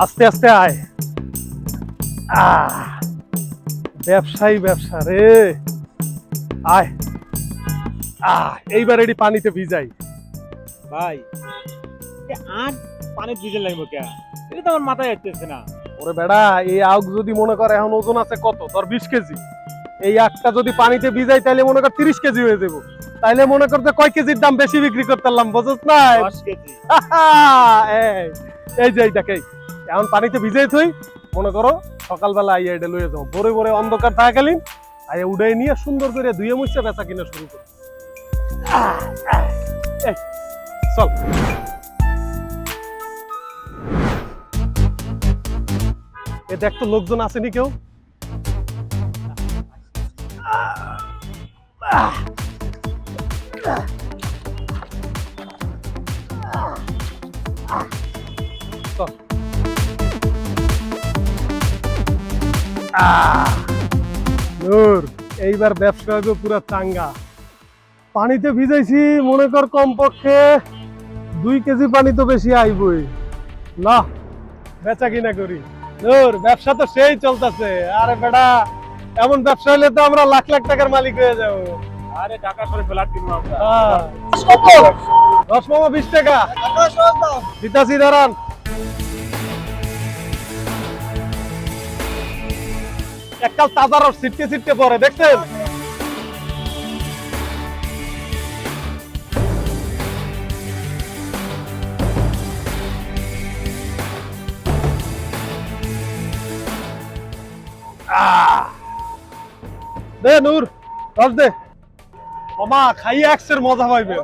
আস্তে আস্তে আয়। ব্যবসায়ী ব্যবসা রে। আয়। আহ এইবার এটি পানিতে ভিজাই। ভাই এ আর পানি ভিজে লাগবে কে? এটা তো আমার মাথায় আসতেছে না। ওরে বেড়া এই আউক যদি মনে করে এখন ওজন আছে কত? তোর বিশ কেজি। এই আখটা যদি পানিতে ভিজাই তাহলে মনে কর তিরিশ কেজি হয়ে যাব। তাইলে মনে করতে কয় কেজির দাম বেশি বিক্রি করতে পারলাম বুঝছ না? এই যে এইটাকে এখন পানিতে ভিজাই থই মনে করো সকালবেলা আইয়া এটা লয়ে যাও। ভোরে ভোরে অন্ধকার থাকাকালীন আইয়া উড়াই নিয়ে সুন্দর করে ধুয়ে মুছে বেচা কিনা শুরু করো। চল। এ দেখ তো লোকজন আসেনি কেউ? আহ, নূর এইবার ব্যবসা হবে পুরো চাঙ্গা। পানিতে ভিজাইছি মনে কর কমপক্ষে দুই কেজি পানি তো বেশি আইবই। না বেচা কিনা করি। নূর ব্যবসা তো সেই চলতেছে। আরে বেটা এমন ব্যবসা হলে তো আমরা লাখ লাখ টাকার মালিক হয়ে যাব। আরে টাকা করে ফেলার দিন আমরা। হ্যাঁ। দশ মামা বিশ টাকা। দিতাছি দাঁড়ান। এককাল তাজা রস ছিটকে ছিটকে পরে দেখছেন! দে, নূর দে। মামা খাইয়ে একসের মজা পাইবে।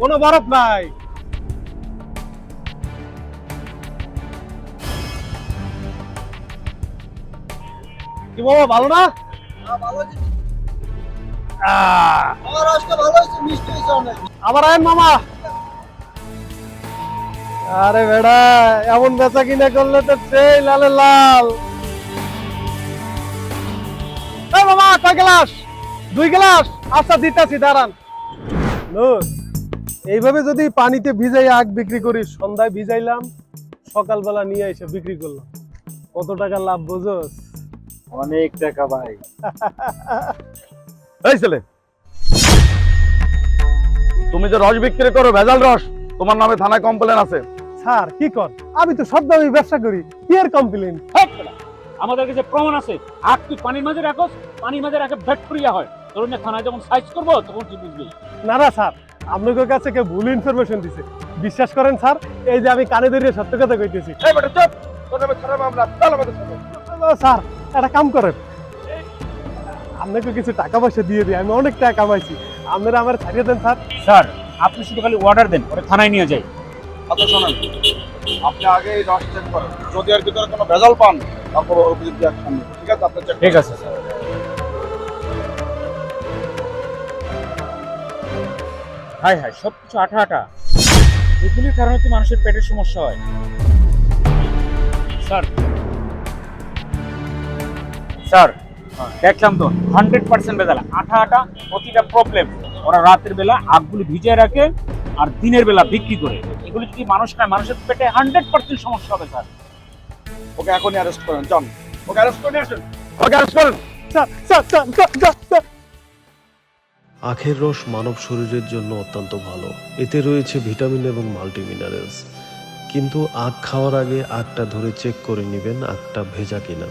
কোনো বরফ নাই। কি বাবা ভালো না? আবার মামা। আরে বেড়া এমন বেচা কিনা করলে তো সেই লালে লাল। মামা কয় গ্লাস? দুই গ্লাস? আচ্ছা দিতাছি দাঁড়ান। এইভাবে যদি পানিতে ভিজাই আগ বিক্রি করি সন্ধ্যায় ভিজাইলাম সকালবেলা নিয়ে এসে বিক্রি করলাম। কত টাকা লাভ বোঝোস? অনেক টাকা ভাই। এই ছেলে। তুমি যে রস বিক্রি করো ভেজাল রস তোমার নামে থানায় কমপ্লেন আছে। স্যার কি কর? আমি তো সব দামে ব্যবসা করি কি আর কমপ্লেন আমাদের কাছে প্রমাণ আছে। আগ তুই পানির মাঝে রাখোস পানির মাঝে রাখে ব্যাকটেরিয়া হয়। ধরুন না থানায় যখন সাইজ করব তখন তুই বুঝবি। না না স্যার আপনাদের কাছে কেউ ভুল ইনফরমেশন দিছে। বিশ্বাস করেন স্যার এই যে আমি কানে ধরিয়ে সত্য কথা কইতেছি। এই বেটা চুপ! তোর নামে খারাপ মামলা চল আমাদের সাথে। স্যার একটা কাম করেন। আপনাকে কিছু টাকা পয়সা দিয়ে দিই আমি অনেক টাকা কামাইছি আপনারা আমার ছাড়িয়ে দেন স্যার। স্যার আপনি শুধু খালি অর্ডার দেন ওরা থানায় নিয়ে যাই। আচ্ছা শোনেন আপনি আগে এই রস চেক করেন। যদি এর ভিতরে কোনো ভেজাল পান তারপর বিরুদ্ধে অ্যাকশন নেবেন ঠিক আছে? আপনি চেক ঠিক আছে স্যার। হাই হাই সব কিছু আঠা আঠা। এগুলির কারণে তো মানুষের পেটের সমস্যা হয়? স্যার স্যার দেখলাম তো হান্ড্রেড পার্সেন্ট বেদালা আঠা আঠা প্রতিটা প্রবলেম ওরা রাতের বেলা আগগুলি ভিজিয়ে রাখে আর দিনের বেলা বিক্রি করে। এগুলি যদি মানুষ খায় মানুষের পেটে হান্ড্রেড পার্সেন্ট সমস্যা হবে স্যার। ওকে এখনই অ্যারেস্ট করেন চল ওকে অ্যারেস্ট করে আসেন। ওকে অ্যারেস্ট করেন। আখের রস মানব শরীরের জন্য অত্যন্ত ভালো। এতে রয়েছে ভিটামিন এবং মাল্টিমিনারেলস কিন্তু আখ খাওয়ার আগে আখটা ধরে চেক করে নেবেন আখটা ভেজা কিনা।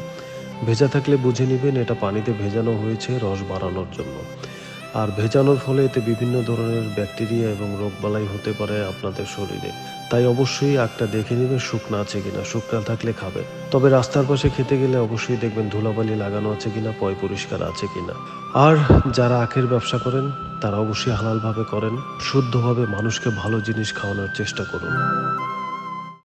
ভেজা থাকলে বুঝে নেবেন এটা পানিতে ভেজানো হয়েছে রস বাড়ানোর জন্য। আর ভেজানোর ফলে এতে বিভিন্ন ধরনের ব্যাকটেরিয়া এবং রোগবালাই হতে পারে আপনাদের শরীরে। তাই অবশ্যই আখটা দেখে নেবেন শুকনা আছে কিনা। শুকনা থাকলে খাবেন। তবে রাস্তার পাশে খেতে গেলে অবশ্যই দেখবেন ধুলাবালি লাগানো আছে কিনা, পয় পরিষ্কার আছে কিনা। আর যারা আখের ব্যবসা করেন, তারা অবশ্যই হালালভাবে করেন। শুদ্ধভাবে মানুষকে ভালো জিনিস খাওয়ানোর চেষ্টা করুন।